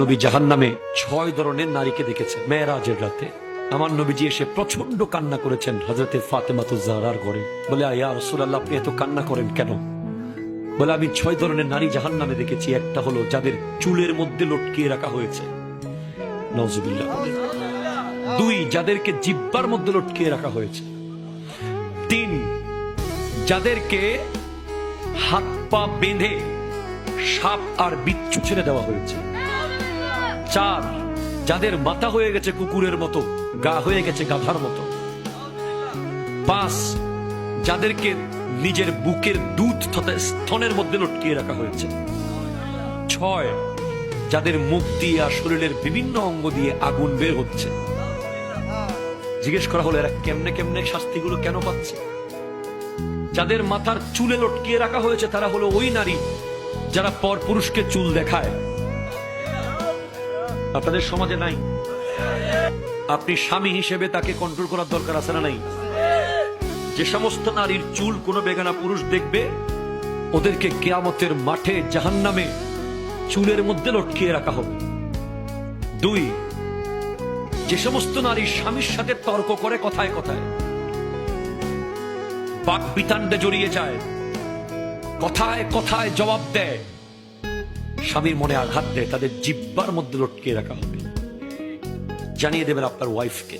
নবী জাহান নামে ছয় ধরনের নারীকে দেখেছেন মেয়েরাজের রাতে। আমার নবীজি এসে প্রচণ্ড কান্না করেছেন হজরতে ফাতেমাতুজাহার ঘরে। বলে, আয়া রসুল্লাহ আপনি এত কান্না করেন কেন? বলে, আমি ছয় ধরনের নারী জাহান নামে দেখেছি। একটা হলো যাদের চুলের মধ্যে লটকিয়ে রাখা হয়েছে। দুই, যাদেরকে জিব্বার মধ্যে লটকিয়ে রাখা হয়েছে। তিন, যাদেরকে হাত পা বেঁধে সাপ আর বিচ্ছু ছেড়ে দেওয়া হয়েছে। চার যাদের মাথা হয়ে গেছে কুকুরের মতো, গা হয়ে গেছে গাধার মতো। পাঁচ যাদেরকে নিজের বুকের দুধ তথা স্তনের মধ্যে লটকিয়ে রাখা হয়েছে। ছয়, যাদের মুখ দিয়ে আর শরীরের বিভিন্ন অঙ্গ দিয়ে আগুন বের হচ্ছে। জিজ্ঞেস করা হলো, এরা কেমনে কেমনে শাস্তিগুলো কেন পাচ্ছে? যাদের মাথার চুলে লটকিয়ে রাখা হয়েছে, তারা হলো ওই নারী যারা পর পুরুষকে চুল দেখায়। আপনাদের সমাজে নাই। আপনি স্বামী হিসেবে তাকে কন্ট্রোল করার দরকার আছে না নাই? যে সমস্ত নারীর চুল কোনো বেগানা পুরুষ দেখবে, ওদেরকে কেয়ামতের মাঠে জাহান্নামে চুলের মধ্যে লটকিয়ে রাখা হবে। দুই, যে সমস্ত নারী স্বামীর সাথে তর্ক করে কথায় কথায়, বাক বিতান্ডে জড়িয়ে যায়, কথায় কথায় জবাব দেয় স্বামীর মনে আঘাত দেয় তাদের জিব্বার মধ্যে লটকিয়ে রাখা হবে। জানিয়ে দেবেন আপনার ওয়াইফকে